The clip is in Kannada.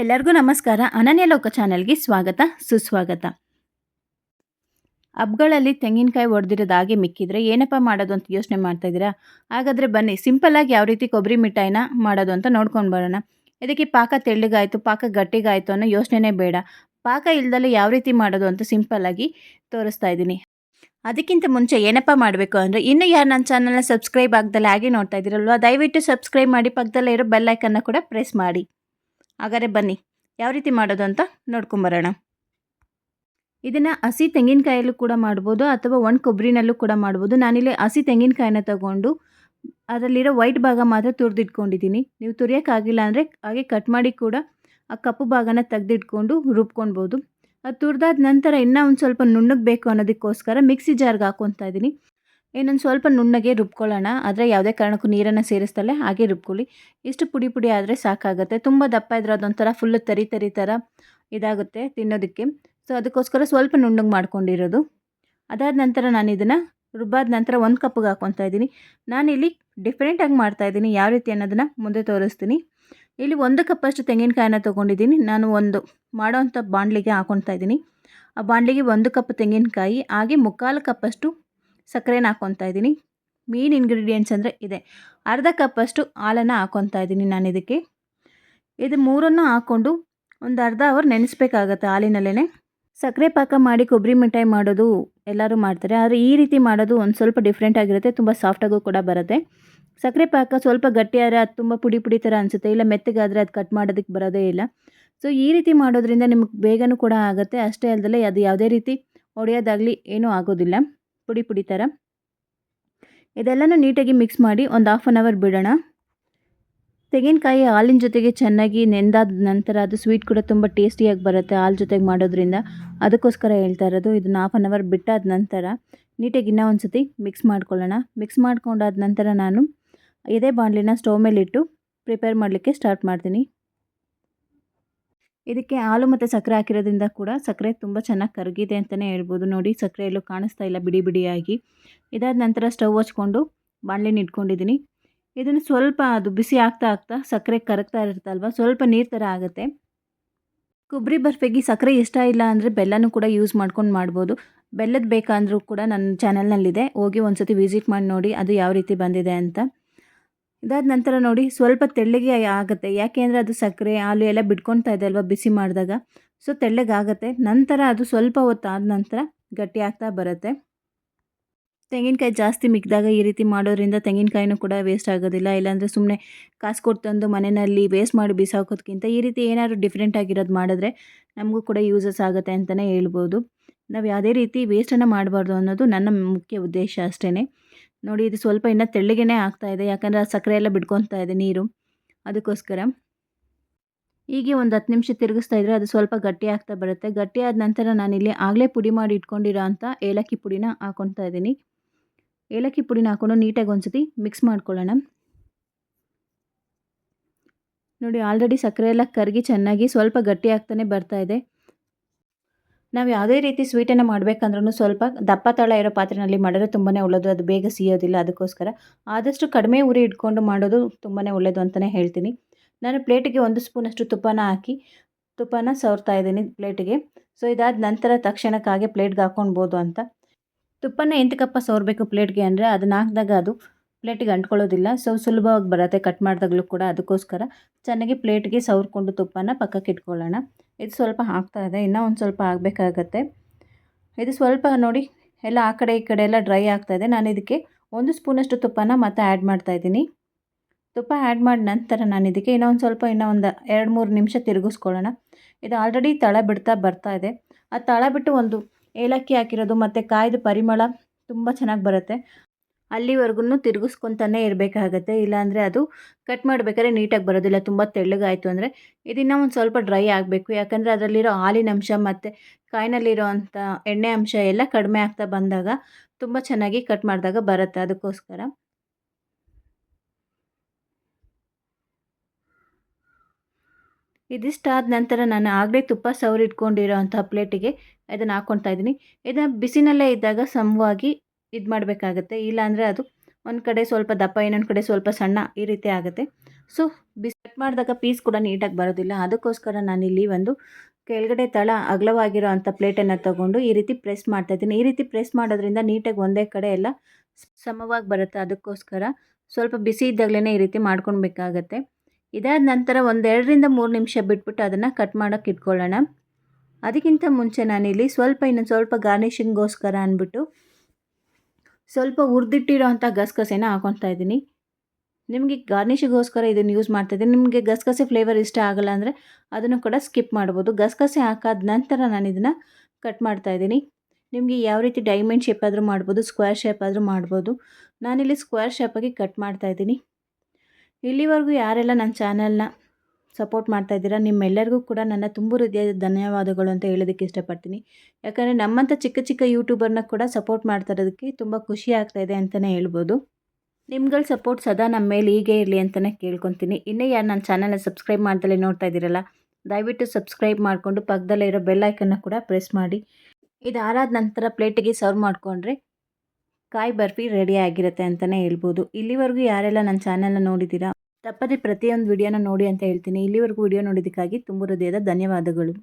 ಎಲ್ಲರಿಗೂ ನಮಸ್ಕಾರ. ಅನನ್ಯ ಲೋಕ ಚಾನಲ್ಗೆ ಸ್ವಾಗತ, ಸುಸ್ವಾಗತ. ಹಬ್ಗಳಲ್ಲಿ ತೆಂಗಿನಕಾಯಿ ಒಡೆದಿರೋದು ಮಿಕ್ಕಿದ್ರೆ ಏನಪ್ಪ ಮಾಡೋದು ಅಂತ ಯೋಚನೆ ಮಾಡ್ತಾ ಇದ್ದೀರಾ? ಹಾಗಾದರೆ ಬನ್ನಿ ಸಿಂಪಲ್ಲಾಗಿ ಯಾವ ರೀತಿ ಕೊಬ್ಬರಿ ಮಿಠಾಯಿನ ಮಾಡೋದು ಅಂತ ನೋಡ್ಕೊಂಡು ಬರೋಣ. ಇದಕ್ಕೆ ಪಾಕ ತೆಳ್ಳಗಾಯಿತು, ಪಾಕ ಗಟ್ಟಿಗಾಯಿತು ಅನ್ನೋ ಯೋಚನೆನೇ ಬೇಡ. ಪಾಕ ಇಲ್ಲದಲ್ಲಿ ಯಾವ ರೀತಿ ಮಾಡೋದು ಅಂತ ಸಿಂಪಲ್ಲಾಗಿ ತೋರಿಸ್ತಾ ಇದ್ದೀನಿ. ಅದಕ್ಕಿಂತ ಮುಂಚೆ ಏನಪ್ಪ ಮಾಡಬೇಕು ಅಂದರೆ, ಇನ್ನೂ ಯಾರು ನನ್ನ ಚಾನಲ್ನ ಸಬ್ಸ್ಕ್ರೈಬ್ ಆಗ್ದಲ್ಲ ಹಾಗೆ ನೋಡ್ತಾ ಇದ್ದೀರಲ್ವ, ದಯವಿಟ್ಟು ಸಬ್ಸ್ಕ್ರೈಬ್ ಮಾಡಿ ಪಕ್ಕದಲ್ಲೇ ಇರೋ ಬೆಲ್ಲೈಕನ್ನ ಕೂಡ ಪ್ರೆಸ್ ಮಾಡಿ. ಹಾಗಾದರೆ ಬನ್ನಿ. ಯಾವ ರೀತಿ ಮಾಡೋದು ಅಂತ ನೋಡ್ಕೊಂಬರೋಣ. ಇದನ್ನು ಹಸಿ ತೆಂಗಿನಕಾಯಲ್ಲೂ ಕೂಡ ಮಾಡ್ಬೋದು ಅಥವಾ ಒಣ ಕೊಬ್ಬರಿನಲ್ಲೂ ಕೂಡ ಮಾಡ್ಬೋದು. ನಾನಿಲ್ಲಿ ಹಸಿ ತೆಂಗಿನಕಾಯಿನ ತಗೊಂಡು ಅದರಲ್ಲಿರೋ ವೈಟ್ ಭಾಗ ಮಾತ್ರ ತುರಿದಿಟ್ಕೊಂಡಿದ್ದೀನಿ. ನೀವು ತುರಿಯೋಕ್ಕಾಗಿಲ್ಲ ಅಂದರೆ ಹಾಗೆ ಕಟ್ ಮಾಡಿ ಕೂಡ ಆ ಕಪ್ಪು ಭಾಗನ ತೆಗೆದಿಟ್ಕೊಂಡು ರುಬ್ಕೊಳ್ಬೋದು. ಅದು ತುರಿದಾದ ನಂತರ ಇನ್ನೂ ಒಂದು ಸ್ವಲ್ಪ ನುಣ್ಣಗೆ ಬೇಕು ಅನ್ನೋದಕ್ಕೋಸ್ಕರ ಮಿಕ್ಸಿ ಜಾರ್ಗೆ ಹಾಕ್ಕೊತಾ ಇದ್ದೀನಿ. ಇನ್ನೊಂದು ಸ್ವಲ್ಪ ನುಣ್ಣಗೆ ರುಬ್ಕೊಳ್ಳೋಣ. ಆದರೆ ಯಾವುದೇ ಕಾರಣಕ್ಕೂ ನೀರನ್ನು ಸೇರಿಸ್ತಲೇ ಹಾಗೆ ರುಬ್ಕೊಳ್ಳಿ. ಇಷ್ಟು ಪುಡಿ ಪುಡಿ ಆದರೆ ಸಾಕಾಗುತ್ತೆ. ತುಂಬ ದಪ್ಪ ಇದ್ರೆ ಅದೊಂಥರ ಫುಲ್ಲು ತರಿ ತರಿ ಥರ ಇದಾಗುತ್ತೆ ತಿನ್ನೋದಕ್ಕೆ. ಸೊ ಅದಕ್ಕೋಸ್ಕರ ಸ್ವಲ್ಪ ನುಣ್ಣಗೆ ಮಾಡ್ಕೊಂಡಿರೋದು. ಅದಾದ ನಂತರ ನಾನು ಇದನ್ನು ರುಬ್ಬಾದ ನಂತರ ಒಂದು ಕಪ್ಪಿಗೆ ಹಾಕ್ಕೊತಾ ಇದ್ದೀನಿ ನಾನಿಲ್ಲಿ ಡಿಫ್ರೆಂಟಾಗಿ ಮಾಡ್ತಾಯಿದ್ದೀನಿ ಯಾವ ರೀತಿ ಅನ್ನೋದನ್ನು ಮುಂದೆ ತೋರಿಸ್ತೀನಿ. ಇಲ್ಲಿ ಒಂದು ಕಪ್ಪಷ್ಟು ತೆಂಗಿನಕಾಯಿನ ತೊಗೊಂಡಿದ್ದೀನಿ ನಾನು ಒಂದು ಮಾಡೋವಂಥ ಬಾಣಲಿಗೆ ಹಾಕ್ಕೊತಾ ಇದ್ದೀನಿ ಆ ಬಾಣಲಿಗೆ ಒಂದು ಕಪ್ ತೆಂಗಿನಕಾಯಿ, ಹಾಗೆ ಮುಕ್ಕಾಲು ಕಪ್ಪಷ್ಟು ಸಕ್ಕರೆನ ಹಾಕ್ಕೊತಾ ಇದ್ದೀನಿ. ಮೇನ್ ಇಂಗ್ರೀಡಿಯೆಂಟ್ಸ್ ಅಂದರೆ ಇದೆ. ಅರ್ಧ ಕಪ್ಪಷ್ಟು ಹಾಲನ್ನು ಹಾಕ್ಕೊತಾ ಇದ್ದೀನಿ ನಾನು ಇದಕ್ಕೆ. ಇದು ಮೂರನ್ನು ಹಾಕ್ಕೊಂಡು ಒಂದು ಅರ್ಧ ಅವರ್ ನೆನೆಸ್ಬೇಕಾಗತ್ತೆ ಹಾಲಿನಲ್ಲೇ ಸಕ್ಕರೆ ಪಾಕ ಮಾಡಿ ಕೊಬ್ಬರಿ ಮಿಠಾಯಿ ಮಾಡೋದು ಎಲ್ಲರೂ ಮಾಡ್ತಾರೆ. ಆದರೆ ಈ ರೀತಿ ಮಾಡೋದು ಒಂದು ಸ್ವಲ್ಪ ಡಿಫ್ರೆಂಟ್ ಆಗಿರುತ್ತೆ, ತುಂಬ ಸಾಫ್ಟಾಗೂ ಕೂಡ ಬರುತ್ತೆ. ಸಕ್ಕರೆ ಪಾಕ ಸ್ವಲ್ಪ ಗಟ್ಟಿಯಾದರೆ ಅದು ತುಂಬ ಪುಡಿ ಪುಡಿ ಥರ ಅನಿಸುತ್ತೆ. ಇಲ್ಲ ಮೆತ್ತಗಾದರೆ ಅದು ಕಟ್ ಮಾಡೋದಕ್ಕೆ ಬರೋದೇ ಇಲ್ಲ. ಸೊ ಈ ರೀತಿ ಮಾಡೋದ್ರಿಂದ ನಿಮಗೆ ಬೇಗನೂ ಕೂಡ ಆಗುತ್ತೆ. ಅಷ್ಟೇ ಅಲ್ಲದೆ ಅದು ಯಾವುದೇ ರೀತಿ ಒಡೆಯೋದಾಗಲಿ ಏನೂ ಆಗೋದಿಲ್ಲ. ಪುಡಿ ಪುಡಿ ಥರ ಇದೆಲ್ಲನೂ ನೀಟಾಗಿ ಮಿಕ್ಸ್ ಮಾಡಿ ಒಂದು ಹಾಫ್ ಆನ್ ಅವರ್ ಬಿಡೋಣ. ತೆಂಗಿನಕಾಯಿ ಹಾಲಿನ ಜೊತೆಗೆ ಚೆನ್ನಾಗಿ ನೆಂದಾದ ನಂತರ ಅದು ಸ್ವೀಟ್ ಕೂಡ ತುಂಬ ಟೇಸ್ಟಿಯಾಗಿ ಬರುತ್ತೆ ಹಾಲು ಜೊತೆಗೆ ಮಾಡೋದ್ರಿಂದ. ಅದಕ್ಕೋಸ್ಕರ ಹೇಳ್ತಾ ಇರೋದು, ಇದನ್ನ ಹಾಫ್ ಆನ್ ಅವರ್ ಬಿಟ್ಟಾದ ನಂತರ ನೀಟಾಗಿ ಇನ್ನೂ ಒಂದು ಸತಿ ಮಿಕ್ಸ್ ಮಾಡ್ಕೊಳ್ಳೋಣ. ಮಿಕ್ಸ್ ಮಾಡ್ಕೊಂಡಾದ ನಂತರ ನಾನು ಇದೇ ಬಾಣಲಿನ ಸ್ಟವ್ ಮೇಲಿಟ್ಟು ಪ್ರಿಪೇರ್ ಮಾಡಲಿಕ್ಕೆ ಸ್ಟಾರ್ಟ್ ಮಾಡ್ತೀನಿ. ಇದಕ್ಕೆ ಹಾಲು ಮತ್ತು ಸಕ್ಕರೆ ಹಾಕಿರೋದ್ರಿಂದ ಕೂಡ ಸಕ್ಕರೆ ತುಂಬ ಚೆನ್ನಾಗಿ ಕರಗಿದೆ ಅಂತಲೇ ಹೇಳ್ಬೋದು. ನೋಡಿ, ಸಕ್ಕರೆ ಎಲ್ಲೂ ಕಾಣಿಸ್ತಾ ಇಲ್ಲ ಬಿಡಿ ಬಿಡಿಯಾಗಿ. ಇದಾದ ನಂತರ ಸ್ಟವ್ ಹಚ್ಕೊಂಡು ಬಾಣಲೆನ ಇಟ್ಕೊಂಡಿದ್ದೀನಿ. ಇದನ್ನು ಸ್ವಲ್ಪ ಅದು ಬಿಸಿ ಆಗ್ತಾ ಆಗ್ತಾ ಸಕ್ಕರೆ ಕರಗ್ತಾ ಇರುತ್ತಲ್ವ, ಸ್ವಲ್ಪ ನೀರು ಥರ ಆಗುತ್ತೆ. ಕೊಬ್ಬರಿ ಬರ್ಫಿಗೆ ಸಕ್ಕರೆ ಇಷ್ಟ ಇಲ್ಲ ಅಂದರೆ ಬೆಲ್ಲನೂ ಕೂಡ ಯೂಸ್ ಮಾಡ್ಕೊಂಡು ಮಾಡ್ಬೋದು. ಬೆಲ್ಲದ ಬೇಕಂದ್ರೂ ಕೂಡ ನನ್ನ ಚಾನಲ್ನಲ್ಲಿದೆ ಹೋಗಿ ಒಂದು ಸತಿ ವಿಸಿಟ್ ಮಾಡಿ ನೋಡಿ ಅದು ಯಾವ ರೀತಿ ಬಂದಿದೆ ಅಂತ. ಇದಾದ ನಂತರ ನೋಡಿ ಸ್ವಲ್ಪ ತೆಳ್ಳಗೆ ಆಗುತ್ತೆ. ಯಾಕೆ ಅಂದರೆ ಅದು ಸಕ್ಕರೆ ಹಾಲು ಎಲ್ಲ ಬಿಟ್ಕೊಳ್ತಾ ಇದೆ ಅಲ್ವಾ ಬಿಸಿ ಮಾಡಿದಾಗ. ಸೊ ತೆಳ್ಳಗಾಗತ್ತೆ. ನಂತರ ಅದು ಸ್ವಲ್ಪ ಹೊತ್ತಾದ ನಂತರ ಗಟ್ಟಿ ಆಗ್ತಾ ಬರುತ್ತೆ. ತೆಂಗಿನಕಾಯಿ ಜಾಸ್ತಿ ಮಿಕ್ಕಿದಾಗ ಈ ರೀತಿ ಮಾಡೋದ್ರಿಂದ ತೆಂಗಿನಕಾಯಿನೂ ಕೂಡ ವೇಸ್ಟ್ ಆಗೋದಿಲ್ಲ. ಇಲ್ಲಾಂದರೆ ಸುಮ್ಮನೆ ಕಾಸು ಕೊಟ್ಟು ತಂದು ಮನೆಯಲ್ಲಿ ವೇಸ್ಟ್ ಮಾಡಿ ಬಿಸಾಕೋದಕ್ಕಿಂತ ಈ ರೀತಿ ಏನಾದರೂ ಡಿಫ್ರೆಂಟ್ ಆಗಿರೋದು ಮಾಡಿದ್ರೆ ನಮಗೂ ಕೂಡ ಯೂಸಸ್ ಆಗುತ್ತೆ ಅಂತಲೇ ಹೇಳ್ಬೋದು. ನಾವು ಯಾವುದೇ ರೀತಿ ವೇಸ್ಟನ್ನು ಮಾಡಬಾರ್ದು ಅನ್ನೋದು ನನ್ನ ಮುಖ್ಯ ಉದ್ದೇಶ ಅಷ್ಟೇ ನೋಡಿ ಇದು ಸ್ವಲ್ಪ ಇನ್ನೂ ತೆಳ್ಳಗೇ ಆಗ್ತಾಯಿದೆ ಯಾಕಂದರೆ ಆ ಸಕ್ಕರೆ ಎಲ್ಲ ಬಿಡ್ಕೊತಾ ಇದೆ ನೀರು. ಅದಕ್ಕೋಸ್ಕರ ಹೀಗೆ ಒಂದು ಹತ್ತು ನಿಮಿಷ ತಿರುಗಿಸ್ತಾ ಇದ್ದರೆ ಅದು ಸ್ವಲ್ಪ ಗಟ್ಟಿ ಆಗ್ತಾ ಬರುತ್ತೆ. ಗಟ್ಟಿ ಆದ ನಂತರ ನಾನಿಲ್ಲಿ ಆಗಲೇ ಪುಡಿ ಮಾಡಿ ಇಟ್ಕೊಂಡಿರೋ ಅಂಥ ಏಲಕ್ಕಿ ಪುಡಿನ ಹಾಕ್ಕೊತಾ ಇದ್ದೀನಿ. ಏಲಕ್ಕಿ ಪುಡಿನ ಹಾಕೊಂಡು ನೀಟಾಗಿ ಒಂದು ಸತಿ ಮಿಕ್ಸ್ ಮಾಡ್ಕೊಳ್ಳೋಣ. ನೋಡಿ ಆಲ್ರೆಡಿ ಸಕ್ಕರೆ ಎಲ್ಲ ಕರಗಿ ಚೆನ್ನಾಗಿ ಸ್ವಲ್ಪ ಗಟ್ಟಿ ಆಗ್ತಾನೆ ಬರ್ತಾ ಇದೆ. ನಾವು ಯಾವುದೇ ರೀತಿ ಸ್ವೀಟನ್ನು ಮಾಡಬೇಕಂದ್ರೂ ಸ್ವಲ್ಪ ದಪ್ಪ ತಳ ಇರೋ ಪಾತ್ರೆಯಲ್ಲಿ ಮಾಡಿದ್ರೆ ತುಂಬಾ ಒಳ್ಳೆಯದು ಅದು ಬೇಗ ಸಿಯೋದಿಲ್ಲ ಅದಕ್ಕೋಸ್ಕರ. ಆದಷ್ಟು ಕಡಿಮೆ ಉರಿ ಇಟ್ಕೊಂಡು ಮಾಡೋದು ತುಂಬಾ ಒಳ್ಳೆಯದು ಅಂತಲೇ ಹೇಳ್ತೀನಿ. ನಾನು ಪ್ಲೇಟಿಗೆ ಒಂದು ಸ್ಪೂನಷ್ಟು ತುಪ್ಪನ ಹಾಕಿ, ತುಪ್ಪನ ಸವರ್ತಾ ಇದ್ದೀನಿ ಪ್ಲೇಟಿಗೆ. ಸೊ ಇದಾದ ನಂತರ ತಕ್ಷಣಕ್ಕಾಗಿ ಪ್ಲೇಟ್ಗೆ ಹಾಕ್ಕೊಳ್ಬೋದು ಅಂತ. ತುಪ್ಪನ ಕಪ್ಪ ಸವರಬೇಕು ಪ್ಲೇಟ್ಗೆ ಅಂದರೆ ಅದನ್ನ ಹಾಕಿದಾಗ ಅದು ಪ್ಲೇಟಿಗೆ ಅಂಟ್ಕೊಳ್ಳೋದಿಲ್ಲ. ಸೊ ಸುಲಭವಾಗಿ ಬರುತ್ತೆ ಕಟ್ ಮಾಡಿದಾಗಲೂ ಕೂಡ ಅದಕ್ಕೋಸ್ಕರ. ಚೆನ್ನಾಗಿ ಪ್ಲೇಟ್ಗೆ ಸವರ್ಕೊಂಡು ತುಪ್ಪನ ಪಕ್ಕಕ್ಕೆ ಇಟ್ಕೊಳ್ಳೋಣ ಇದು ಸ್ವಲ್ಪ ಆಗ್ತಾ ಇದೆ, ಇನ್ನೂ ಒಂದು ಸ್ವಲ್ಪ ಆಗಬೇಕಾಗತ್ತೆ. ಇದು ಸ್ವಲ್ಪ ನೋಡಿ, ಎಲ್ಲ ಆ ಕಡೆ ಈ ಕಡೆ ಎಲ್ಲ ಡ್ರೈ ಆಗ್ತಾಯಿದೆ ನಾನು ಇದಕ್ಕೆ ಒಂದು ಸ್ಪೂನಷ್ಟು ತುಪ್ಪನ ಮತ್ತೆ ಆ್ಯಡ್ ಮಾಡ್ತಾಯಿದ್ದೀನಿ ತುಪ್ಪ ಆ್ಯಡ್ ಮಾಡಿದ ನಂತರ ನಾನು ಇದಕ್ಕೆ ಇನ್ನೂ ಒಂದು ಸ್ವಲ್ಪ, ಇನ್ನೂ ಒಂದು ಎರಡು ಮೂರು ನಿಮಿಷ ತಿರುಗಿಸ್ಕೊಳ್ಳೋಣ. ಇದು ಆಲ್ರೆಡಿ ತಳ ಬಿಡ್ತಾ ಬರ್ತಾ ಇದೆ. ಆ ತಳ ಬಿಟ್ಟು ಒಂದು ಏಲಕ್ಕಿ ಹಾಕಿರೋದು ಮತ್ತು ಕಾಯ್ದು ಪರಿಮಳ ತುಂಬ ಚೆನ್ನಾಗಿ ಬರುತ್ತೆ. ಅಲ್ಲಿವರೆಗೂ ತಿರುಗಿಸ್ಕೊತಾನೆ ಇರಬೇಕಾಗತ್ತೆ. ಇಲ್ಲಾಂದರೆ ಅದು ಕಟ್ ಮಾಡಬೇಕಾದ್ರೆ ನೀಟಾಗಿ ಬರೋದಿಲ್ಲ. ತುಂಬ ತೆಳ್ಳಗಾಯಿತು ಅಂದರೆ ಇದನ್ನು ಒಂದು ಸ್ವಲ್ಪ ಡ್ರೈ ಆಗಬೇಕು. ಯಾಕಂದರೆ ಅದರಲ್ಲಿರೋ ಹಾಲಿನ ಅಂಶ ಮತ್ತು ಕಾಯಿನಲ್ಲಿರೋ ಅಂಥ ಎಣ್ಣೆ ಅಂಶ ಎಲ್ಲ ಕಡಿಮೆ ಆಗ್ತಾ ಬಂದಾಗ ತುಂಬ ಚೆನ್ನಾಗಿ ಕಟ್ ಮಾಡಿದಾಗ ಬರುತ್ತೆ ಅದಕ್ಕೋಸ್ಕರ. ಇದಿಷ್ಟಾದ ನಂತರ ನಾನು ಆಗಲೇ ತುಪ್ಪ ಸವರಿಟ್ಕೊಂಡಿರೋ ಅಂಥ ಪ್ಲೇಟಿಗೆ ಇದನ್ನು ಹಾಕ್ಕೊಳ್ತಾ ಇದ್ದೀನಿ. ಇದನ್ನು ಬಿಸಿನಲ್ಲೇ ಇದ್ದಾಗ ಸಮವಾಗಿ ಇದು ಮಾಡಬೇಕಾಗತ್ತೆ. ಇಲ್ಲಾಂದರೆ ಅದು ಒಂದು ಕಡೆ ಸ್ವಲ್ಪ ದಪ್ಪ, ಇನ್ನೊಂದು ಕಡೆ ಸ್ವಲ್ಪ ಸಣ್ಣ ಈ ರೀತಿ ಆಗುತ್ತೆ. ಸೊ ಬಿಸಿ ಕಟ್ ಮಾಡಿದಾಗ ಪೀಸ್ ಕೂಡ ನೀಟಾಗಿ ಬರೋದಿಲ್ಲ. ಅದಕ್ಕೋಸ್ಕರ ನಾನಿಲ್ಲಿ ಒಂದು ಕೆಳಗಡೆ ತಳ ಅಗಲವಾಗಿರೋ ಅಂಥ ಪ್ಲೇಟನ್ನು ತೊಗೊಂಡು ಈ ರೀತಿ ಪ್ರೆಸ್ ಮಾಡ್ತಾ ಇದ್ದೀನಿ. ಈ ರೀತಿ ಪ್ರೆಸ್ ಮಾಡೋದ್ರಿಂದ ನೀಟಾಗಿ ಒಂದೇ ಕಡೆ ಎಲ್ಲ ಸಮವಾಗಿ ಬರುತ್ತೆ. ಅದಕ್ಕೋಸ್ಕರ ಸ್ವಲ್ಪ ಬಿಸಿ ಇದ್ದಾಗಲೇ ಈ ರೀತಿ ಮಾಡ್ಕೊಳ್ಬೇಕಾಗತ್ತೆ ಇದಾದ ನಂತರ ಒಂದೆರಡರಿಂದ ಮೂರು ನಿಮಿಷ ಬಿಟ್ಬಿಟ್ಟು ಅದನ್ನು ಕಟ್ ಮಾಡೋಕ್ಕೆ ಇಟ್ಕೊಳ್ಳೋಣ. ಅದಕ್ಕಿಂತ ಮುಂಚೆ ನಾನಿಲ್ಲಿ ಸ್ವಲ್ಪ, ಇನ್ನೊಂದು ಸ್ವಲ್ಪ ಗಾರ್ನಿಷಿಂಗ್ಗೋಸ್ಕರ ಅಂದ್ಬಿಟ್ಟು ಸ್ವಲ್ಪ ಹುರಿದಿಟ್ಟಿರೋ ಅಂಥ ಗಸಗಸೆನ ಹಾಕೊತಾ ಇದ್ದೀನಿ. ನಿಮಗೆ ಗಾರ್ನಿಷಿಗೋಸ್ಕರ ಇದನ್ನು ಯೂಸ್ ಮಾಡ್ತಾಯಿದ್ದೀನಿ ನಿಮಗೆ ಗಸಗಸೆ ಫ್ಲೇವರ್ ಇಷ್ಟ ಆಗಲ್ಲ ಅಂದರೆ ಅದನ್ನು ಕೂಡ ಸ್ಕಿಪ್ ಮಾಡ್ಬೋದು. ಗಸಗಸೆ ಹಾಕಾದ ನಂತರ ನಾನು ಇದನ್ನು ಕಟ್ ಮಾಡ್ತಾಯಿದ್ದೀನಿ ನಿಮಗೆ ಯಾವ ರೀತಿ ಡೈಮಂಡ್ ಶೇಪ್ ಆದರೂ ಮಾಡ್ಬೋದು ಸ್ಕ್ವೇರ್ ಶೇಪ್ ಆದರೂ ಮಾಡ್ಬೋದು. ನಾನಿಲ್ಲಿ ಸ್ಕ್ವೇರ್ ಶೇಪಾಗಿ ಕಟ್ ಮಾಡ್ತಾಯಿದ್ದೀನಿ ಇಲ್ಲಿವರೆಗೂ ಯಾರೆಲ್ಲ ನನ್ನ ಚಾನಲ್ನ ಸಪೋರ್ಟ್ ಮಾಡ್ತಾ ಇದ್ದೀರಾ? ನಿಮ್ಮೆಲ್ಲರಿಗೂ ಕೂಡ ನನ್ನ ತುಂಬ ಹೃದಯದ ಧನ್ಯವಾದಗಳು ಅಂತ ಹೇಳೋದಕ್ಕೆ ಇಷ್ಟಪಡ್ತೀನಿ. ಯಾಕಂದರೆ ನಮ್ಮಂಥ ಚಿಕ್ಕ ಚಿಕ್ಕ ಯೂಟ್ಯೂಬರ್ನ ಕೂಡ ಸಪೋರ್ಟ್ ಮಾಡ್ತಾ ಇರೋದಕ್ಕೆ ತುಂಬ ಖುಷಿ ಆಗ್ತಾಯಿದೆ ಅಂತಲೇ ಹೇಳ್ಬೋದು. ನಿಮ್ಗಳ ಸಪೋರ್ಟ್ ಸದಾ ನಮ್ಮ ಮೇಲೆ ಹೀಗೆ ಇರಲಿ ಅಂತಲೇ ಕೇಳ್ಕೊತೀನಿ. ಇನ್ನೇ ಯಾರು ನನ್ನ ಚಾನಲ್ನ ಸಬ್ಸ್ಕ್ರೈಬ್ ಮಾಡ್ದಲೇ ನೋಡ್ತಾ ಇದ್ದೀರಲ್ಲ, ದಯವಿಟ್ಟು ಸಬ್ಸ್ಕ್ರೈಬ್ ಮಾಡಿಕೊಂಡು ಪಕ್ಕದಲ್ಲೇ ಇರೋ ಬೆಲ್ಲೈಕನ್ನು ಕೂಡ ಪ್ರೆಸ್ ಮಾಡಿ. ಇದು ಆರಾದ ನಂತರ ಪ್ಲೇಟಿಗೆ ಸರ್ವ್ ಮಾಡಿಕೊಂಡ್ರೆ ಕಾಯಿ ಬರ್ಫಿ ರೆಡಿ ಆಗಿರುತ್ತೆ ಅಂತಲೇ ಹೇಳ್ಬೋದು. ಇಲ್ಲಿವರೆಗೂ ಯಾರೆಲ್ಲ ನನ್ನ ಚಾನಲ್ನ ನೋಡಿದ್ದೀರಾ ತಪ್ಪದೇ ಪ್ರತಿಯೊಂದು ವಿಡಿಯೋನ ನೋಡಿ ಅಂತ ಹೇಳ್ತೀನಿ. ಇಲ್ಲಿವರೆಗೂ ವಿಡಿಯೋ ನೋಡಿದ್ದಕ್ಕಾಗಿ ತುಂಬ ಹೃದಯದ ಧನ್ಯವಾದಗಳು.